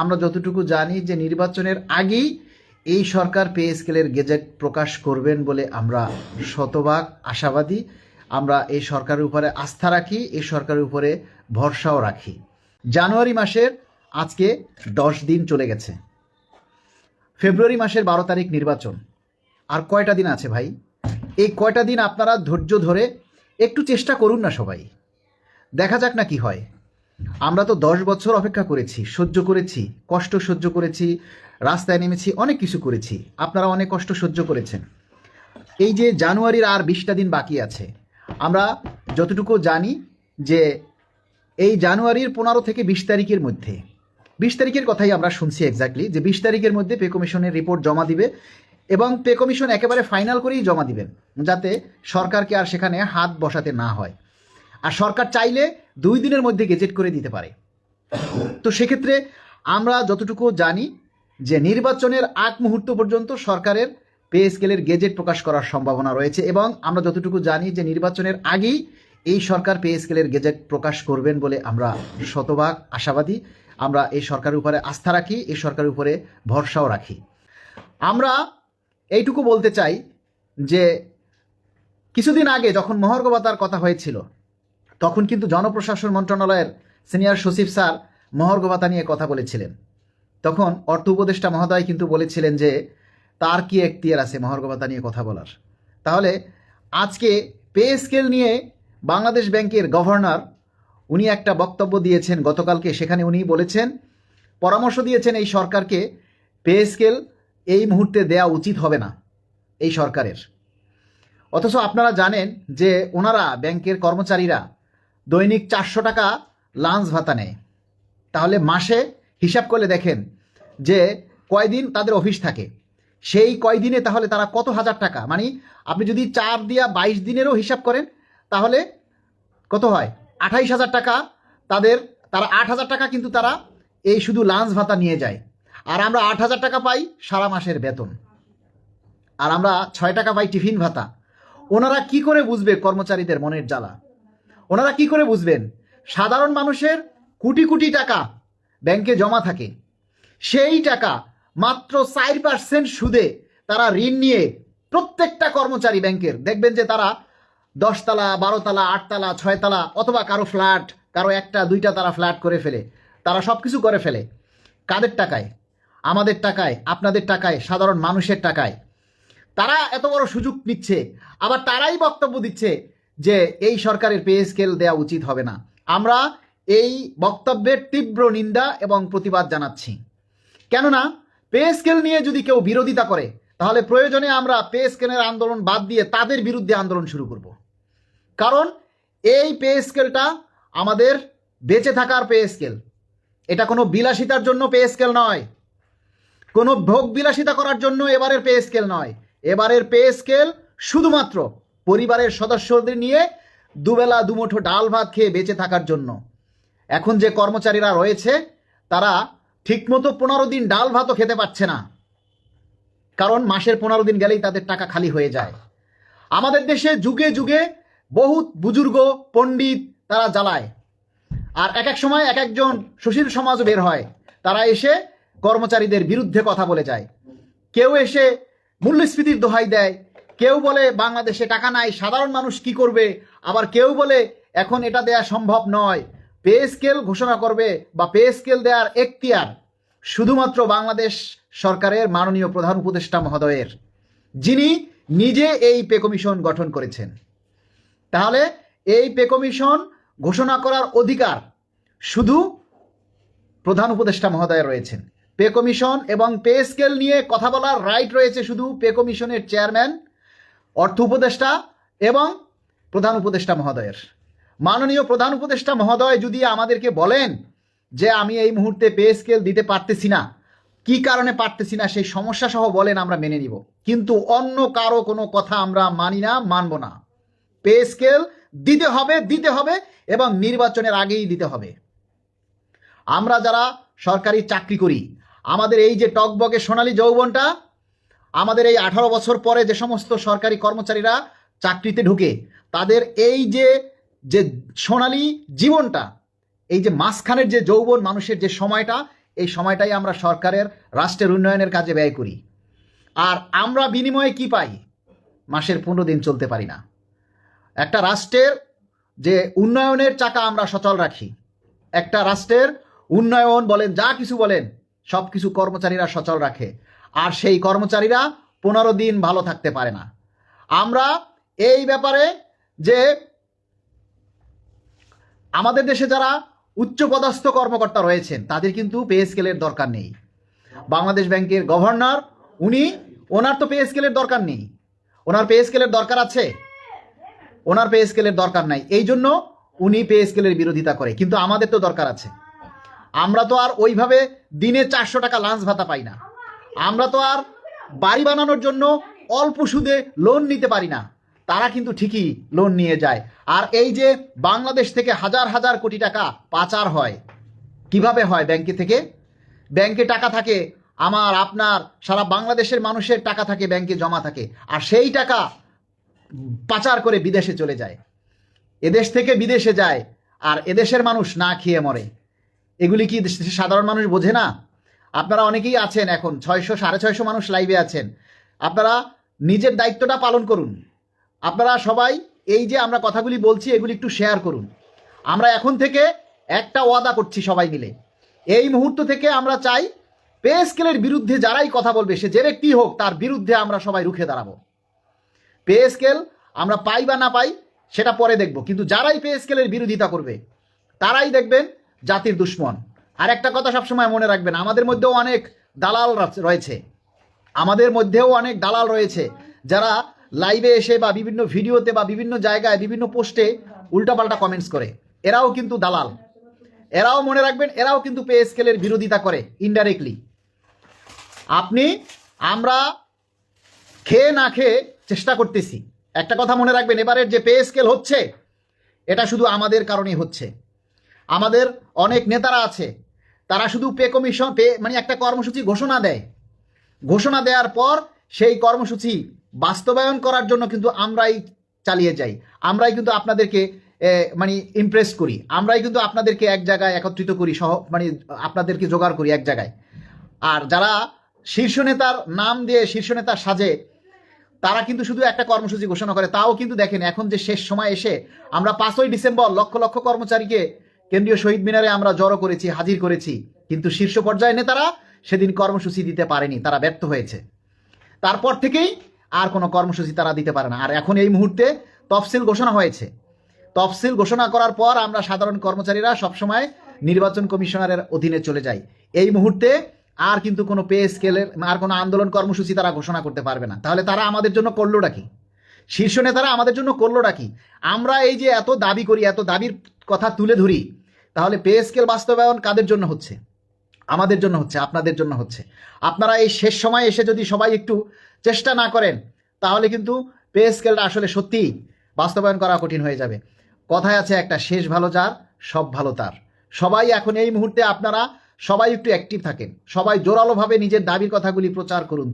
আমরা যতটুকু জানি যে নির্বাচনের আগেই এই সরকার পে স্কেলের গেজেট প্রকাশ করবেন বলে আমরা শতভাগ আশাবাদী। আমরা এই সরকারের উপরে আস্থা রাখি, এই সরকারের উপরে ভরসাও রাখি। জানুয়ারি মাসের আজকে দশ দিন চলে গেছে। ফেব্রুয়ারি মাসের বারো তারিখ নির্বাচন। আর কয়টা দিন আছে ভাই? এই কয়টা দিন আপনারা ধৈর্য ধরে একটু চেষ্টা করুন না সবাই। দেখা যাক না কি হয়। আমরা তো দশ বছর অপেক্ষা করেছি, সহ্য করেছি, কষ্ট সহ্য করেছি, রাস্তায় নেমেছি, অনেক কিছু করেছি। আপনারা অনেক কষ্ট সহ্য করেছেন। এই যে জানুয়ারির আর বিশটা দিন বাকি আছে, আমরা যতটুকু জানি যে এই জানুয়ারির পনেরো থেকে বিশ তারিখের মধ্যে, বিশ তারিখের কথাই আমরা শুনছি এক্স্যাক্টলি যে বিশ তারিখের মধ্যে পে কমিশনের রিপোর্ট জমা দিবে এবং পে কমিশন একেবারে ফাইনাল করেই জমা দিবেন, যাতে সরকারকে আর সেখানে হাত বসাতে না হয়। আর সরকার চাইলে দুই দিনের মধ্যে গেজেট করে দিতে পারে। তো সেক্ষেত্রে আমরা যতটুকু জানি যে নির্বাচনের আগ মুহূর্ত পর্যন্ত সরকারের পে স্কেলের গেজেট প্রকাশ করার সম্ভাবনা রয়েছে এবং আমরা যতটুকু জানি যে নির্বাচনের আগেই এই সরকার পে স্কেলের গেজেট প্রকাশ করবেন বলে আমরা শতভাগ আশাবাদী। আমরা এই সরকারের উপরে আস্থা রাখি, এই সরকারের উপরে ভরসাও রাখি। আমরা এইটুকু বলতে চাই যে কিছুদিন আগে যখন মহার্ঘ কথা হয়েছিল তখন কিন্তু জনপ্রশাসন মন্ত্রণালয়ের সিনিয়র সচিব স্যার মহার্ঘ ভাতা নিয়ে কথা বলেছিলেন। তখন অর্থ উপদেষ্টা মহোদয় কিন্তু বলেছিলেন যে, তার কি এখতিয়ার আছে মহার্ঘ ভাতা নিয়ে কথা বলার? তাহলে আজকে পে স্কেল নিয়ে বাংলাদেশ ব্যাংকের গভর্নর, উনি একটা বক্তব্য দিয়েছেন গতকালকে, সেখানে উনি বলেছেন, পরামর্শ দিয়েছেন এই সরকারকে পে স্কেল এই মুহূর্তে দেয়া উচিত হবে না, এই সরকারের। অথচ আপনারা জানেন যে, ওনারা ব্যাংকের কর্মচারীরা দৈনিক চারশো টাকা লাঞ্চ ভাতা নেয়। তাহলে মাসে হিসাব করলে দেখেন যে কয়দিন তাদের অফিস থাকে। সেই কয়দিনে তাহলে তারা কত হাজার টাকা? মানে আপনি যদি চার দিয়া বাইশ দিনেরও হিসাব করেন, তাহলে কত হয়? আঠাইশ হাজার টাকা তাদের, তারা আট হাজার টাকা কিন্তু তারা এই শুধু লাঞ্চ ভাতা নিয়ে যায়। আর আমরা আট হাজার টাকা পাই সারা মাসের বেতন। আর আমরা ছয় টাকা পাই টিফিন ভাতা। ওনারা কি করে বুঝবে কর্মচারীদের মনের জ্বালা? ওনারা কি করে বুঝবেন? সাধারণ মানুষের কোটি কোটি টাকা ব্যাংকে জমা থাকে। সেই টাকা মাত্র চার পার্সেন্ট সুদে তারা ঋণ নিয়ে প্রত্যেকটা কর্মচারী ব্যাংকের, দেখবেন যে তারা দশতলা, বারোতলা, আটতলা, ছয়তলা অথবা কারও ফ্ল্যাট, কারও একটা, দুইটা তারা ফ্ল্যাট করে ফেলে। তারা সব কিছু করে ফেলে। কাদের টাকায়? আমাদের টাকায়, আপনাদের টাকায়, সাধারণ মানুষের টাকায়। তারা এত বড় সুযোগ নিচ্ছে, আবার তারাই বক্তব্য দিচ্ছে যে এই সরকারের পে স্কেল দেওয়া উচিত হবে না। আমরা এই বক্তব্যের তীব্র নিন্দা এবং প্রতিবাদ জানাচ্ছি। কেননা পে স্কেল নিয়ে যদি কেউ বিরোধিতা করে, তাহলে প্রয়োজনে আমরা পে স্কেলের আন্দোলন বাদ দিয়ে তাদের বিরুদ্ধে আন্দোলন শুরু করব। কারণ এই পে স্কেলটা আমাদের বেঁচে থাকার পে স্কেল এটা কোনো বিলাসিতার জন্য পে স্কেল নয়। কোনো ভোগ বিলাসিতা করার জন্য এবারের পে স্কেল নয়। এবারের পে স্কেল শুধুমাত্র পরিবারের সদস্যদের নিয়ে দুবেলা দুমুঠো ডাল ভাত খেয়ে বেঁচে থাকার জন্য। এখন যে কর্মচারীরা রয়েছে, তারা ঠিকমতো পনেরো দিন ডাল ভাতও খেতে পাচ্ছে না। কারণ মাসের পনেরো দিন গেলেই তাদের টাকা খালি হয়ে যায়। আমাদের দেশে যুগে যুগে বহুত বুজুর্গ, পণ্ডিত তারা জ্বালায়। আর এক এক সময় এক একজন সুশীল সমাজও বের হয়। তারা এসে কর্মচারীদের বিরুদ্ধে কথা বলে যায়। কেউ এসে মূল্যস্ফীতির দোহাই দেয়। কেউ বলে বাংলাদেশে টাকা নাই, সাধারণ মানুষ কি করবে? আবার কেউ বলে এখন এটা দেয়া সম্ভব নয়। পে স্কেল ঘোষণা করবে বা পে স্কেল দেওয়ার এখতিয়ার। শুধুমাত্র বাংলাদেশ সরকারের মাননীয় প্রধান উপদেষ্টা মহোদয়ের, যিনি নিজে এই পে কমিশন গঠন করেছেন। তাহলে এই পে কমিশন ঘোষণা করার অধিকার শুধু প্রধান উপদেষ্টা মহোদয় রয়েছেন। পে কমিশন এবং পে স্কেল নিয়ে কথা বলার রাইট রয়েছে শুধু পে কমিশনের চেয়ারম্যান অর্থ উপদেষ্টা এবং প্রধান উপদেষ্টা মহোদয়ের। মাননীয় প্রধান উপদেষ্টা মহোদয় যদি আমাদেরকে বলেন যে আমি এই মুহূর্তে পে স্কেল দিতে পারতেছি না, কি কারণে পারতেছি না সেই সমস্যা সহ বলেন আমরা মেনে নিব। কিন্তু অন্য কারও কোনো কথা আমরা মানি না, মানব না। পে স্কেল দিতে হবে দিতে হবে এবং নির্বাচনের আগেই দিতে হবে। আমরা যারা সরকারি চাকরি করি, আমাদের এই যে টকবকে সোনালী যৌবনটা আমাদের এই আঠারো বছর পরে যে সমস্ত সরকারি কর্মচারীরা চাকরিতে ঢুকে, তাদের এই যে যে সোনালি জীবনটা, এই যে মাঝখানের যে যৌবন মানুষের যে সময়টা, এই সময়টাই আমরা সরকারের রাষ্ট্রের উন্নয়নের কাজে ব্যয় করি। আর আমরা বিনিময়ে কি পাই? মাসের পনেরো দিন চলতে পারি না। একটা রাষ্ট্রের যে উন্নয়নের চাকা আমরা সচল রাখি। একটা রাষ্ট্রের উন্নয়ন বলেন, যা কিছু বলেন সব কিছু কর্মচারীরা সচল রাখে। আর সেই কর্মচারীরা পনেরো দিন ভালো থাকতে পারে না। আমরা এই ব্যাপারে যে আমাদের দেশে যারা উচ্চপদস্থ কর্মকর্তা রয়েছেন, তাদের কিন্তু পে স্কেলের দরকার নেই। বাংলাদেশ ব্যাংকের গভর্নর, উনি, ওনার তো পে স্কেলের দরকার নেই। ওনার পে স্কেলের দরকার আছে? ওনার পে স্কেলের দরকার নাই। এই জন্য উনি পে স্কেলের বিরোধিতা করে, কিন্তু আমাদের তো দরকার আছে। আমরা তো আর ওইভাবে দিনে চারশো টাকা লাঞ্চ ভাতা পাই না। আমরা তো আর বাড়ি বানানোর জন্য অল্প সুদে লোন নিতে পারি না। তারা কিন্তু ঠিকই লোন নিয়ে যায়। আর এই যে বাংলাদেশ থেকে হাজার হাজার কোটি টাকা পাচার হয়, কীভাবে হয় ব্যাংকে থেকে? ব্যাংকে টাকা থাকে, আমার, আপনার, সারা বাংলাদেশের মানুষের টাকা থাকে, ব্যাংকে জমা থাকে। আর সেই টাকা পাচার করে বিদেশে চলে যায়। এদেশ থেকে বিদেশে যায়, আর এদেশের মানুষ না খেয়ে মরে। এগুলি কি সাধারণ মানুষ বোঝে না? আপনারা অনেকেই আছেন এখন, ছয়শো, সাড়ে ছয়শো মানুষ লাইভে আছেন। আপনারা নিজের দায়িত্বটা পালন করুন। আপনারা সবাই এই যে আমরা কথাগুলি বলছি, এগুলি একটু শেয়ার করুন। আমরা এখন থেকে একটা ওয়াদা করছি সবাই মিলে। এই মুহূর্ত থেকে আমরা চাই পে স্কেলের বিরুদ্ধে যারাই কথা বলবে, সে যে ব্যক্তি হোক, তার বিরুদ্ধে আমরা সবাই রুখে দাঁড়াবো। পে স্কেল আমরা পাই বা না পাই, সেটা পরে দেখব। কিন্তু যারাই পে স্কেলের বিরোধিতা করবে, তারাই দেখবেন জাতির দুশ্মন। আর একটা কথা সবসময় মনে রাখবেন, আমাদের মধ্যেও অনেক দালাল রয়েছে। আমাদের মধ্যেও অনেক দালাল রয়েছে যারা লাইভে এসে বা বিভিন্ন ভিডিওতে বা বিভিন্ন জায়গায়, বিভিন্ন পোস্টে উল্টাপাল্টা কমেন্টস করে। এরাও কিন্তু দালাল। এরাও মনে রাখবেন, এরাও কিন্তু পে স্কেলের বিরোধিতা করে ইনডাইরেক্টলি আপনি, আমরা খেয়ে না খেয়ে চেষ্টা করতেছি। একটা কথা মনে রাখবেন, এবারের যে পে স্কেল হচ্ছে, এটা শুধু আমাদের কারণেই হচ্ছে। আমাদের অনেক নেতারা আছে তারা শুধু পে কমিশন, পে মানে একটা কর্মসূচি ঘোষণা দেয়। ঘোষণা দেওয়ার পর সেই কর্মসূচি বাস্তবায়ন করার জন্য কিন্তু আমরাই চালিয়ে যাই। আমরাই কিন্তু আপনাদেরকে মানে ইমপ্রেস করি। আমরাই কিন্তু আপনাদেরকে এক জায়গায় একত্রিত করি, সহ মানে আপনাদেরকে জোগাড় করি এক জায়গায়। আর যারা শীর্ষ নেতার নাম দিয়ে শীর্ষ নেতার সাজে, তারা কিন্তু শুধু একটা কর্মসূচি ঘোষণা করে। তাও কিন্তু দেখেন, এখন যে শেষ সময় এসে, আমরা পাঁচই ডিসেম্বর লক্ষ লক্ষ কর্মচারীকে কেন্দ্রীয় শহীদ মিনারে আমরা জড়ো করেছি, হাজির করেছি। কিন্তু শীর্ষ পর্যায়ের নেতারা সেদিন কর্মসূচি দিতে পারেনি, তারা ব্যর্থ হয়েছে। তারপর থেকেই আর কোনো কর্মসূচি তারা দিতে পারে না। আর এখন এই মুহূর্তে তফসিল ঘোষণা হয়েছে। তফসিল ঘোষণা করার পর আমরা সাধারণ কর্মচারীরা সবসময় নির্বাচন কমিশনারের অধীনে চলে যাই। এই মুহূর্তে আর কিন্তু কোনো পে স্কেলের আর কোনো আন্দোলন কর্মসূচি তারা ঘোষণা করতে পারবে না। তাহলে তারা আমাদের জন্য করলোটা কি? শীর্ষ নেতারা আমাদের জন্য করলোটা কি? আমরা এই যে এত দাবি করি, এত দাবির কথা তুলে ধরি তাহলে পে স্কেল বাস্তবায়ন কাদের জন্য হচ্ছে? আমাদের জন্য হচ্ছে, আপনাদের জন্য হচ্ছে। আপনারা এই শেষ সময় এসে যদি সবাই একটু চেষ্টা না করেন, তাহলে কিন্তু পে স্কেলটা আসলে সত্যিই বাস্তবায়ন করা কঠিন হয়ে যাবে। কথায় আছে একটা, শেষ ভালো যার, সব ভালো তার। সবাই এখন এই মুহূর্তে আপনারা সবাই একটু অ্যাক্টিভ থাকেন। সবাই জোরালোভাবে নিজের দাবির কথাগুলি প্রচার করুন।